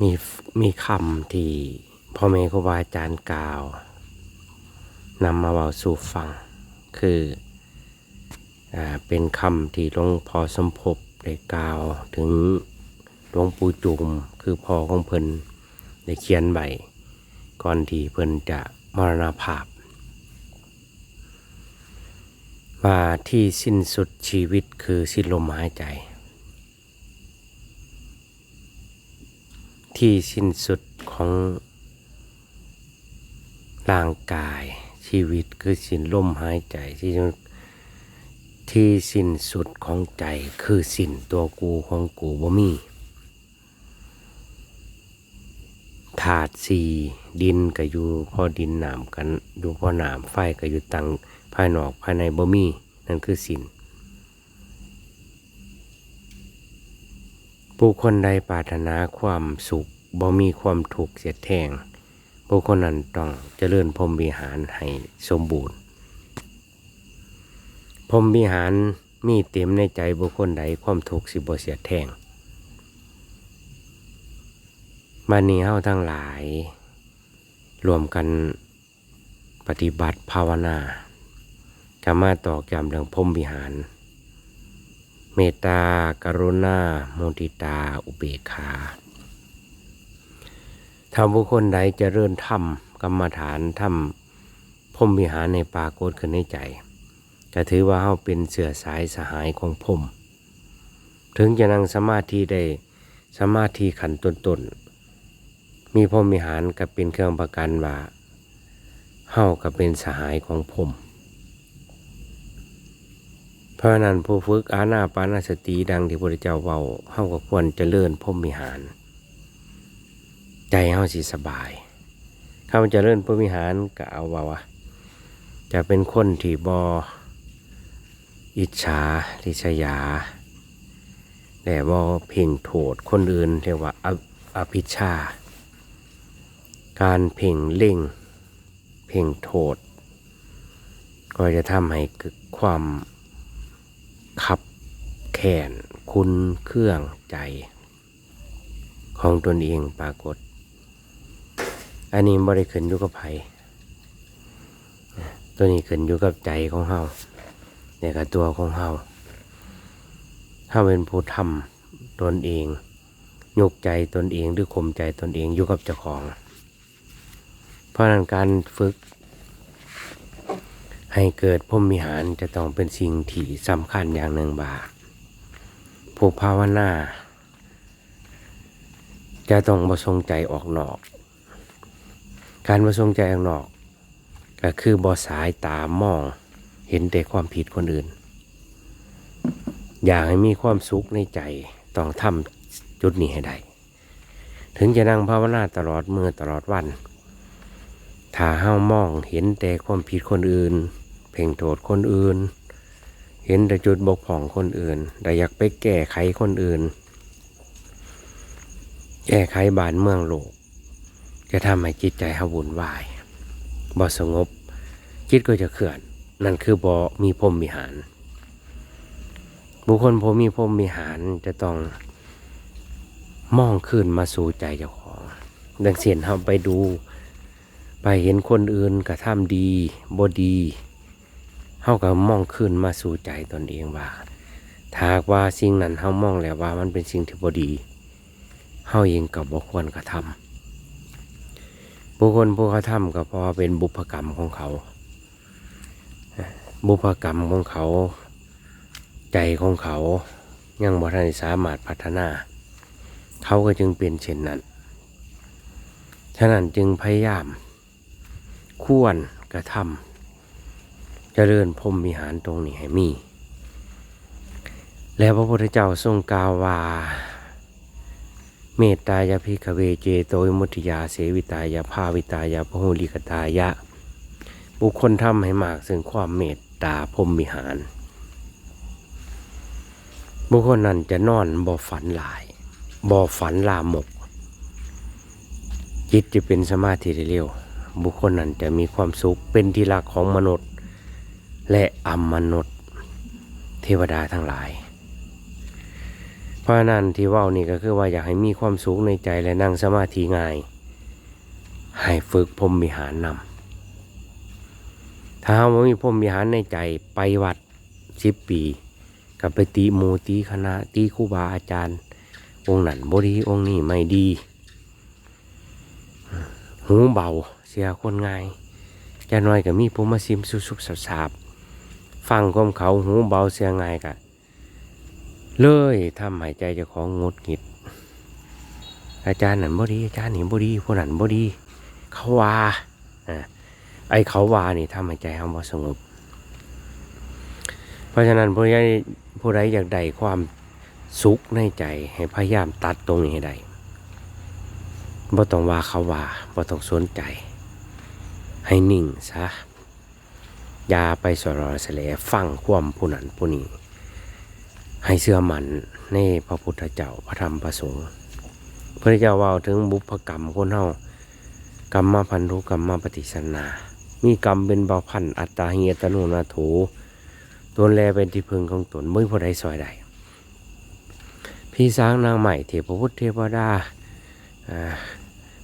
มีมีคำที่พ่อแม่ครูบาอาจารย์กล่าวนำมาเว้าสู่ฟัง คืออ่าเป็นคำที่หลวงพ่อสมภพได้กล่าวถึงหลวงปู่จุมคือพ่อของเพิ่นได้เขียนไว้ก่อนที่เพิ่นจะมรณภาพว่าที่สิ้นสุดชีวิตคือสิ้นลมหายใจ ที่สิ้นสุดของร่างกายชีวิตคือสิ้นลมหายใจที่ที่สิ้นสุดของใจคือสิ้นตัวกูของกูบ่มีถาดสีดินก็อยู่พอดินหน้ำกันอยู่พอน้ำไฟก็อยู่ตังภายนอกภายในบ่มีนั่นคือสิ้น ผู้คนใดปรารถนาความสุขบ่มีความทุกข์เสียแทงผู้คนนั้นต้องเจริญพรมวิหารให้สมบูรณ์พรมวิหารมีเต็มในใจบุคคลใดความทุกข์สิบ่เสียแทงมานี้เฮาทั้งหลาย รวมกันปฏิบัติภาวนาจะมาตอกย้ำเรื่องพรมวิหาร เมตตา กรุณาโมทิตา อุเบกขาถ้าบุคคลใดจะเริ่มทำกรรมฐานทำพรมวิหารในปรากฏขึ้นในใจก็ถือว่าเขาเป็นเสือสายสหายของพรมถึงจะนั่งสมาธิได้สมาธิขันต้นมีพรมวิหารก็เป็นเครื่องประกันว่าเฮาก็เป็นสหายของพรม เพราะนั้นผู้ฝึกอาณาปานาสติดังที่พระเจ้าเว้าเฮาก็ควรเจริญพรมิหาร ใจเฮาสิสบายถ้ามันเจริญพรมิหารก็เอาว่าว่าจะเป็นคนที่บออิจฉาริษยา แต่บอเพ่งโทษคนอื่นเรียกว่าออภิชา การเพ่งเล่ง เพ่งโทษ ก็จะทำให้เกิดความ ขับแขนคุณเครื่องใจ ของตนเองปรากฏ อันนี้บริขึ้นอยู่กับไผตัวนี้ขึ้นอยู่กับใจของเฮาเนี่ยกับตัวของเฮาเฮาเป็นผู้ทำตนเองยกใจตนเองหรือข่มใจตนเองอยู่กับเจ้าของ เพราะนั้นการฝึก ให้เกิดพรมิหารจะต้องเป็นสิ่งที่สำคัญอย่างหนึ่งบาผู้ภาวนาจะต้องประสงใจออกนอก การประสงใจออกนอก ก็คือบอสายตามองเห็นแต่ความผิดคนอื่น อยากให้มีความสุขในใจต้องทำจุดนี้ให้ได้ ถึงจะนั่งภาวนาตลอดมือตลอดวัน ถ้าเฮ้ามองเห็นแต่ความผิดคนอื่น พ่งโทษคนอื่น เห็นแต่จุดบกพร่องคนอื่น แต่อยากไปแก้ไขคนอื่น แก้ไขบ้านเมืองโลก จะทำให้จิตใจเฮาวุ่นวายบ่สงบ จิตก็จะเคลื่อน นั่นคือบ่มีพรหมวิหาร บุคคลพอมีพรหมวิหารจะต้องมองขึ้นมาสู่ใจเจ้าของ ดังเสียนเฮาไปดู ไปเห็นคนอื่นกระทำดีบ่ดี เฮาก็มองขึ้นมาสู่ใจตนเองว่าถ้ากว่าสิ่งนั้นเฮามองแล้วว่ามันเป็นสิ่งที่บดีเฮาเองก็บ,บ่ควรกระทำบุคคลผู้กระทำก็พราะว่าเป็นบุพกรรมของเขา บุพกรรมของเขา ใจของเขายังบ่ทันสามารถพัฒนา เขาก็จึงเป็นเช่นนั้นฉะนั้นจึงพยายาม ควรกระทำเจริญพรมิหารตรงนี้ให้มี แล้วพระพุทธเจ้าทรงกล่าวว่า เมตตายาภิกเวเจโตวิมุติยาเสวิตายาภาวิตายาพหุลิกตายะ บุคคลทำให้มากซึ่งความเมตตาพรมิหาร บุคคลนั้นจะนอนบ่ฝันหลายบ่ฝันลามก จิตจะเป็นสมาธิเร็วบุคคลนั้นจะมีความสุขเป็นที่รักของมนุษย์ และอมมนุษย์เทวดาทั้งหลาย เพราะนั้นที่ว่านี่ก็คือว่าอยากให้มีความสุขในใจและนั่งสมาธิง่าย ให้ฝึกพรหมวิหารนำถ้าเราบ่มีพรหมวิหารในใจไปวัดสิบปีกับไปตีหมูตีคณะตีครูบาอาจารย์ องค์นั้นบดีองค์นี้ไม่ดี หูเบาเสียคนง่ายจะน้อยก็มีผู้มาซิมสุสุบสับสาบ ฟังความเขาหูเบาเสียง่ายกะเลยทำให้ใจเจ้าของงดหงิด อาจารย์หนั่นบดีอาจารย์นี่บดีผู้นั้นบดีเขาว่าอ่าไอเขาว่านี่ทำให้ใจเราบ่สงบ เพราะฉะนั้นผู้ใดผู้ใดอยากได้ความสุขในใจให้พยายามตัดตรงนี้ให้ได้บ่ต้องว่าเขาว่าบ่ต้องสนใจ ให้นิ่งซะ ย่าไปสรอแสลฟังความผู้นั้นผู้นี้ ให้เชื่อมันในพระพุทธเจ้าพระธรรมพระสงฆ์พระเจ้าว่าถึงบุพกรรมคนเฮากรรมมาพันธุกรรมมาปฏิสนา มีกรรมเป็นเบาพันอัตตาเฮียตโนนาโถตนแลเป็นที่พึงของตนไม่พอใดซอยใดพี่สร้างนางใหม่เทพพุทธเทวดาอ่า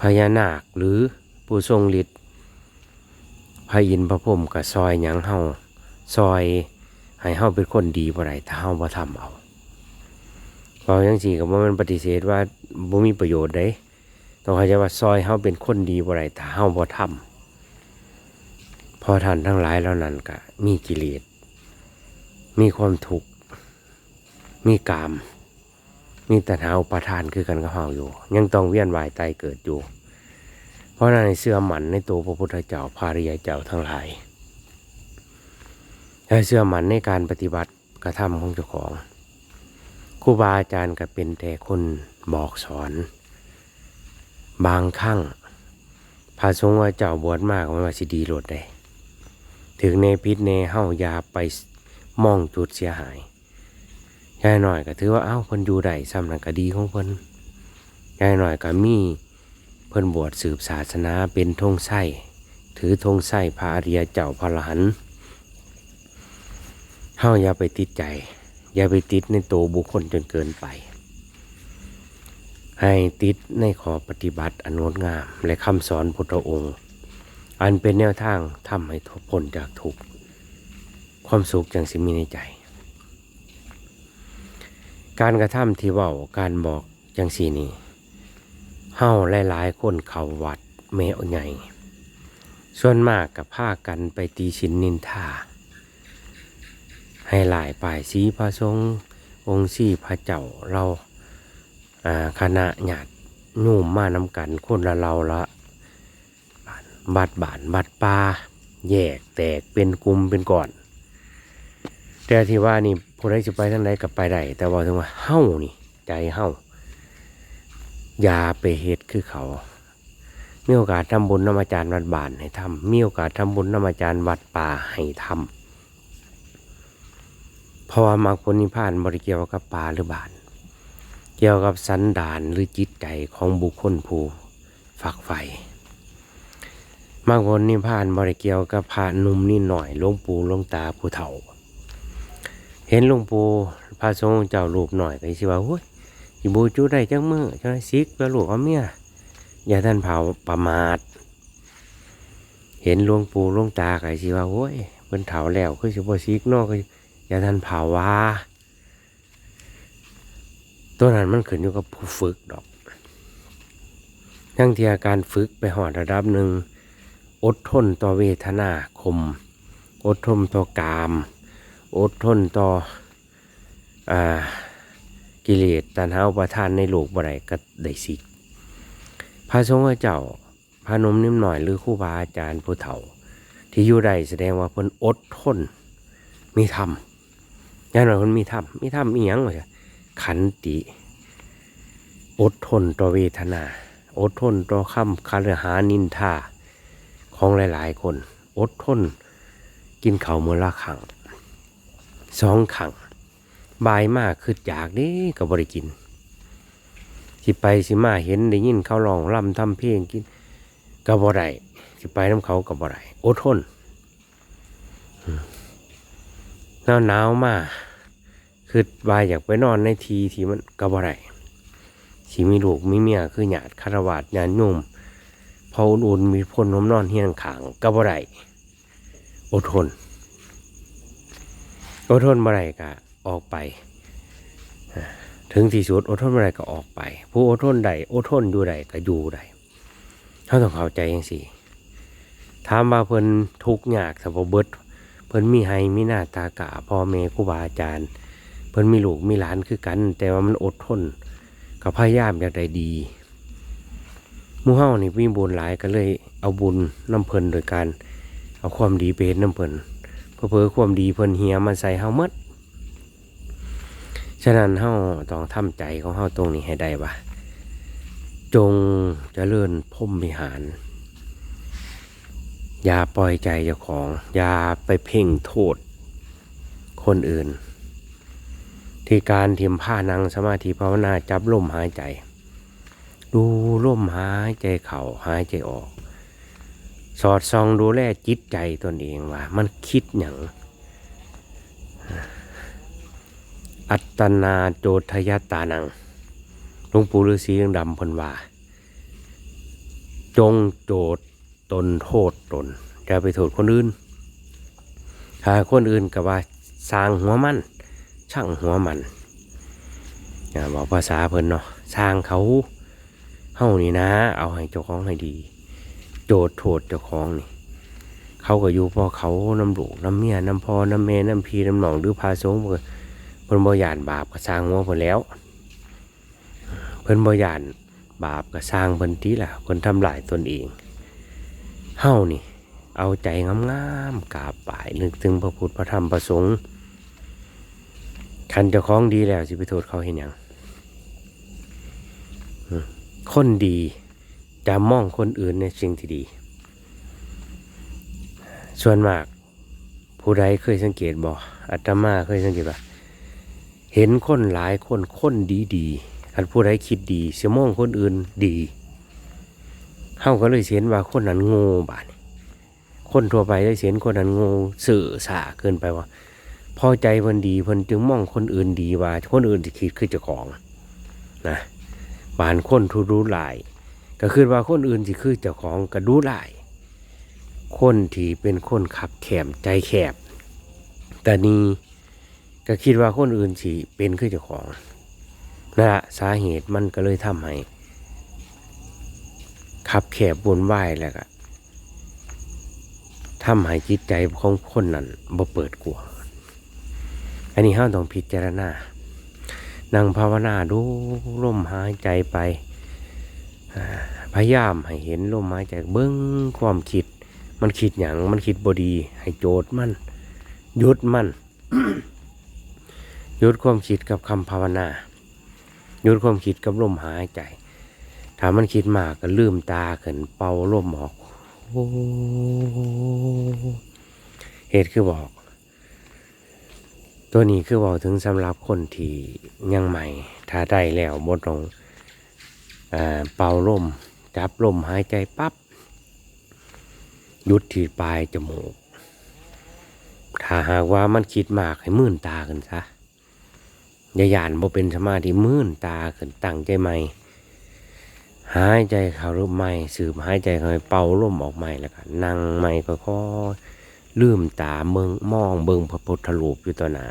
พญานาคหรือผู้ทรงฤทธิ์ พระอินทร์พระพรหมกับซอยหยังเฮาซอยให้เฮาเป็นคนดีบ่ได้ถ้าเฮาบ่ทำเอาเพราะจังซี่ก็บ่แม่นปฏิเสธว่าบ่มีประโยชน์เด้ต้องเข้าใจว่าซอยเฮาเป็นคนดีบ่ได้ถ้าเฮาบ่ทำเพอท่านทั้งหลายเหล่านั้นก็มีกิเลสมีความทุกข์มีกาม มีตัณหาอุปาทานคือกันกับเฮาอยู่ ยังต้องเวียนว่ายตายเกิดอยู่ เพราะฉะนั้นให้เชื่อหมันในตัวพระพุทธเจ้าพาริยเจ้าทั้งหลายให้เชื่อหมันในการปฏิบัติกระทำของเจ้าของครูบาอาจารย์ก็เป็นแต่คนบอกสอน บางครั้งพระสงฆ์ว่าเจ้าบวชมากไมันว่าสิดีโลดได้ถึงในพิษในเฮ้ายาไปมองจุดเสียหายยายหน่อยก็ถือว่าเอ้าเพิ่นอยู่ได้ซ้ำนั่นก็ดีของเพิ่นยายหน่อยก็มี พิ่นบวชสืบศาสนาเป็นธงไส้ถือธงไส้พระอริยเจ้าพระอรหันเฮาอย่าไปติดใจ อย่าไปติดในตัวบุคคลจนเกินไป ให้ติดในขอปฏิบัติอันงดงาม และคำสอนพุทธองค์ อันเป็นแนวทางทำให้ทุกพ้นจากทุกความสุขจังสิมีในใจ การกระทำที่เว่าการบอกจังสีนี้ เฮาหลายๆ คนเขาวัดแมวใหญ่ส่วนมากกับผ้ากันไปตีชินนินทา ให้หลายป่ายสีพระทรงฆ์องค์สี่พระเจ้าเราอาคณะญาตินุ่มมานำกันคนละเราละบัดบานบัดปลาแยกแตกเป็นกลุ่มเป็นก่อน แต่ที่ว่านี่ผู้ใดจะไปทางใดกับไปได้แต่ว่าถึงว่าเฮ้านี่ ใจเฮ้า อย่าไปเฮ็ดคือเขา มีโอกาสทำบุญนำอาจารย์วัดบานให้ทำมีโอกาสทำบุญนำอาจารย์วัดป่าให้ทำเพราะว่ามรรคผลนิพพานบริเกี่ยวกับป่าหรือบาน เกี่ยวกับสันดานหรือจิตใจของบุคคลผู้ฝักใฝ่มรรคผลนิพพานบริเกี่ยวกับพระนุ่มนิดหน่อยหลวงปู่หลวงตาผู้เฒ่า เห็นหลวงปู่พระสงฆ์เจ้ารูปหน่อยก็สิว่าโอ้ย อีบูจูได้จังมือจังได้ซิกแล้วลูกเอาเมียอย่าท่านเผาประมาท เห็นหลวงปู่หลวงตาก็สิว่าโอ้ยเพิ่นเฒ่าแล้วคือสิบ่ซิกนาะคืออย่าทันเผาว่าตัวนั้นมันขึ้นอยู่กับผู้ฝึกดอก ทั้งที่อาการฝึกไปหอดระดับหนึ่ง อดทนต่อเวทนาคม อดทนต่อกาม อดทนต่ออ่า กิเลสตัณหาอุปาทานในโลกบ่ไรก็ได้สิพระสงฆ์เจ้าพระนมนิ่มหน่อยหรือครูบาอาจารย์ผู้เฒ่า ที่อยู่ใดแสดงว่าเพิ่นอดทน มีธรรมย่าหน่อยคนมีธรรมมีธรรมอีหยังวะขันติ อดทนต่อเวทนา อดทนต่อคำคารหานินทาของหลายๆ คน อดทน กินข้าวมื้อละครั้งสองครั้ง บายมากคือจากนี้กับบริกิน สิไปสิมาเห็นได้ยินเขาลองร่ำทำเพลงกินกับ่ได้สิไปน้ำเขากับ่ได้อดทนหนาวหนาวมาคืคือว่าอยากไปนอนในทีที่มันก็บ่ได้สิมีลูกมีเมียคือญาติคารวะญาติโยมพออุ่นมีพลน้มนอนเฮียงขางก็บ่ได้อดทนอดทนบได้ก็ ออกไปถึงที่สุดอดทนบ่ได้ก็ออกไป ผู้อดทนใดอดทนอยู่ใดก็อยู่ใดเขาต้องเข้าใจจังซี่ถามว่าเพิ่นทุกข์ยากสบเบิดเพิ่นมีให้มีหน้าตากะพ่อแม่ครูบาอาจารย์ เพิ่นมีลูกมีหลานคือกัน แต่ว่ามันอดทนก็พยายามอย่ากได้ดีมู่เฮานี่มีบุญหลายก็เลย เอาบุญน้ำเพิ่นโดยการ เอาความดีไปเฮ็ดน้ำเพิ่นเพื่อเพื่อความดีเพิ่นเฮียมันใส่เฮาหมด ฉะนั้นเฮาต้องทำใจของเฮาตรงนี้ให้ได้ว่าจงเจริญพรหมวิหาร อย่าปล่อยใจเจ้าของ อย่าไปเพ่งโทษคนอื่น ที่การเทียมผ้านังสมาธิภาวนาจับลมหายใจ ดูลมหายใจเข่าหายใจออก สอดส่องดูแลจิตใจตนเองว่า มันคิดอย่าง อัตนาโจทยตานังหลวงปู่ฤาษียังดำพนว่า จงโจทตนโทษตนอย่าไปโทษคนอื่นถ้าคนอื่นก็ว่าสร้างหัวมัน ช่างหัวมันอย่าบอกภาษาเพิ่นเนาะสร้างเขาเฮานี่นะ เอาให้เจ้าของให้ดี โจทโทษเจ้าของนี่เขาก็อยู่พอเขาน้ำหลูกน้ำเมียน้ำพอน้ำเมน้ำพีน้ำหนองหรือพาสงฆ์ เพิ่นบ่ยานบาปก็สร้างหัวเพิ่นแล้ว เพิ่นบ่ยานบาปก็สร้างเพิ่นทีล่ะเพิ่นทำลายตนเองเฮานี่ เอาใจงามๆกราบป่ายนึกถึงพระพุทธพระธรรมพระสงฆ์คันเจ้าของดีแล้วสิไปโทษเขาเห็นย่างคนดีจะมองคนอื่นในสิ่งที่ดี ส่วนมาก ผู้ใดเคยสังเกตบ่อาตมาเคยสังเกตว่า เห็นคนหลายคนคนดีดีๆคันผู้ใดคิดดีเสียมองคนอื่นดีเฮาก็เลยเห็นว่าคนนั้นโง่บาดนี้คนทั่วไปได้เห็นคนนั้นโง่สื่อสาเกินไปว่า พอใจเพิ่นดีเพิ่นจึงมองคนอื่นดีว่า คนอื่นที่คิดคือเจ้าของนะบานคนทุรู้หลาย ก็คือว่าคนอื่นที่คือเจ้าของก็ดูหลาย คนที่เป็นคนขับแคบใจแคบแต่นี้ ก็คิดว่าคนอื่นสิเป็นคือเจ้าของนั่นละสาเหตุมันก็เลยทำให้ขับแคบวนไหวแล้วก็ทำให้จิตใจของคนนั้นบ่เปิดกลัวอันนี้ห้าต้องพิจารณา นั่งภาวนาดูลมหายใจไปพยายามให้เห็นลมหายใจเบิ้งความคิด มันคิดอย่างมันคิดบดี ให้โจทย์มันหยุดมัน หยุดความคิดกับคำภาวนาหยุดความคิดกับลมหายใจ ถ้ามันคิดมากก็ลืมตาขึ้นเป่าลมออกเหตุคือบอก ตัวนี้คือบอกถึงสำหรับคนที่ยังใหม่ ถ้าได้แล้วบดลงอ่าเป่าลมจับลมหายใจปับ๊บหยุดที่ปลายจมูก ถ้าหากว่ามันคิดมากให้มื่นตาขึ้นซะ ยายานบ่เป็นสมาธิมื่นตาขึ้นตั้งใจใหม่ หายใจเข้ารูปใหม่สืบหายใจเข้าเป่าลมออกใหม่แล้วก็นั่งใหม่ก็ค่อยลืมตาเมืองมองเบิงพระพุทธรูปอยู่ต่อหน้า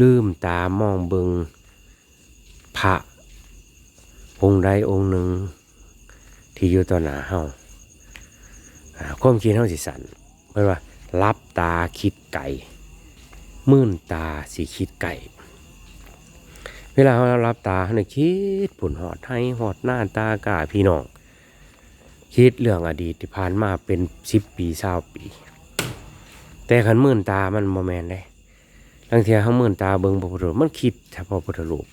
ลืมตามองเบิงพระองค์ใดองค์หนึ่ง ที่อยู่ต่อหน้าเฮาความคิดเฮาสิสั่นเพิ่นว่ารับตาคิดไก่มื่นตาสิคิดไก่ เวลาเรารับตาเนี่ยคิดผลหอดให้หอดหน้าตากาพี่น้อง คิดเรื่องอดีตที่ผ่านมาเป็นสิบปีเศร้าปี แต่ขันมื่นตามันโมแมนได้บางทีเขามื่นตาเบิ่งพระพุทธรูปมันคิดเฉพาะพุทธรูป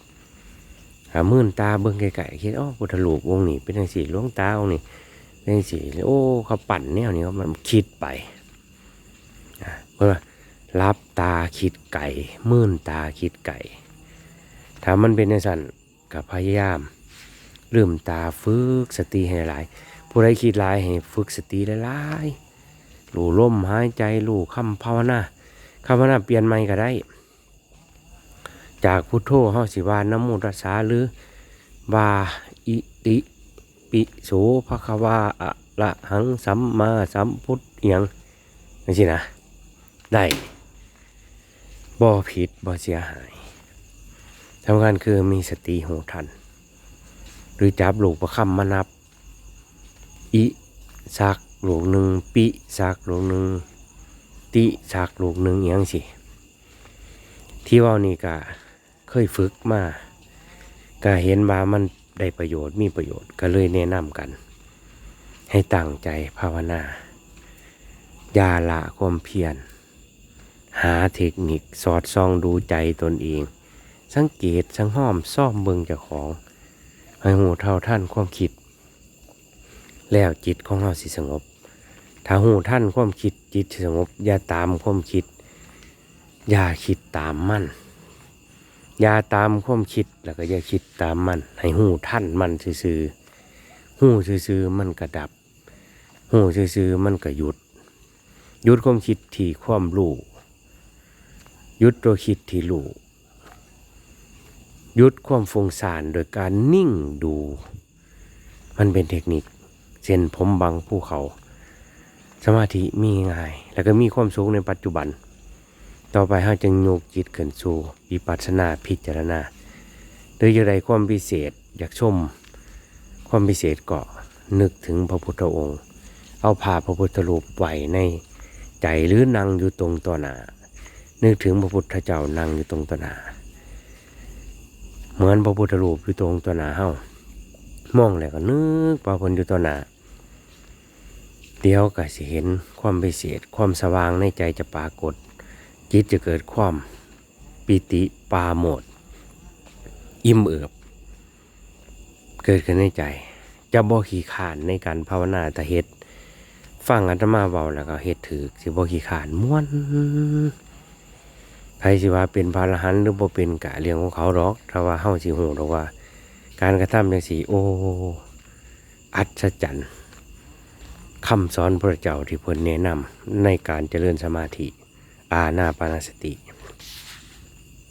หามื่นตาเบิ่งไกลๆคิดอ๋อพุทธรูปองค์นี้เป็นจังสีหลวงตาองค์นี้เป็นจังสีโอ้เขาปั่นแนวนี้มันคิดไปเพื่อรับตาคิดไก่มื่นตาคิดไก่ ถ้ามันเป็นในสันกับพยายามลืมตาฝึกสติให้หลาย ผู้ใดคิดหลายให้ฝึกสติหลายๆรู้ลมหายใจรู้คำภาวนาคำภาวนาเปลี่ยนใหม่ก็ได้ จากพุทโธเฮาสิวานะโมตัสสะหรือว่าอิติปิโสภคะวาอะระหังสัมมาสัมพุทธเอียงจังซี่นะ ได้บ่ผิดบ่เสียหาย สำคัญคือมีสติหูทัน หรือจับลูกประคำมานับ อิสักลูกหนึ่งปิสักลูกหนึ่งติสักลูกหนึ่งอหยังสิ ที่ว่านี่ก็เคยฝึกมาก็เห็นว่ามันได้ประโยชน์มีประโยชน์ก็เลยแนะนำกัน ให้ตั้งใจภาวนาอย่าละความเพียร หาเทคนิคสอดส่องดูใจตนเอง สังเกตสังห้อมซ่อมเบิงเจ้าของ ให้หูเท่าท่านความคิด แล้วจิตของเราสิสงบ ถ้าหูท่านความคิดจิตสงบ อย่าตามความคิด อย่าคิดตามมันอย่าตามความคิดแล้วก็อย่าคิดตามมัน ให้หูท่านมันซื่อๆหูซื่อๆมันก็ดับหูซื่อๆมันก็หยุด หยุดความคิดที่ความรู้หยุดตัวคิดที่รู้ ยุดความฟุ้งซ่านโดยการนิ่งดู มันเป็นเทคนิคเช่นผมบังภูเขา สมาธิมีง่าย แล้วก็มีความสุขในปัจจุบัน ต่อไปเราจึงโยกจิตขึ้นสู่วิปัสสนาพิจารณาหรือจะได้ความพิเศษอยากชม ความพิเศษก็นึกถึงพระพุทธองค์ เอาภาพพระพุทธรูปไว้ในใจหรือนั่งอยู่ตรงต่อหน้านึกถึงพระพุทธเจ้านั่งอยู่ตรงต่อหน้า เหมือนพระพุทธรูปอยู่ตรงต่อหนาเฮามองแล้วก็นึกว่าเพิ่นอยู่ต่อหนาเดี๋ยวก็สิเห็นความพิเศษความสว่างในใจจะปรากฏ จิตจะเกิดความปิติปาโมดอิ่มเอิบ เกิดขึ้นในใจ จะบ่ขี้ขานในการภาวนาแต่เฮ็ดฟังอาตมาเบาแล้วก็เฮ็ดถือสิบ่ขี้ขานม้วน ใครสิว่าเป็นพระอรหันต์หรือบ่เป็นกะเรื่องของเขาหรอกถ้าว่าเฮาสิฮู้ดอกว่า การกระทำจังซี่โอ้อัศจรรย์คำสอนพระเจ้าที่เพิ่นแนะนำในการเจริญสมาธิ อาณาปานสติ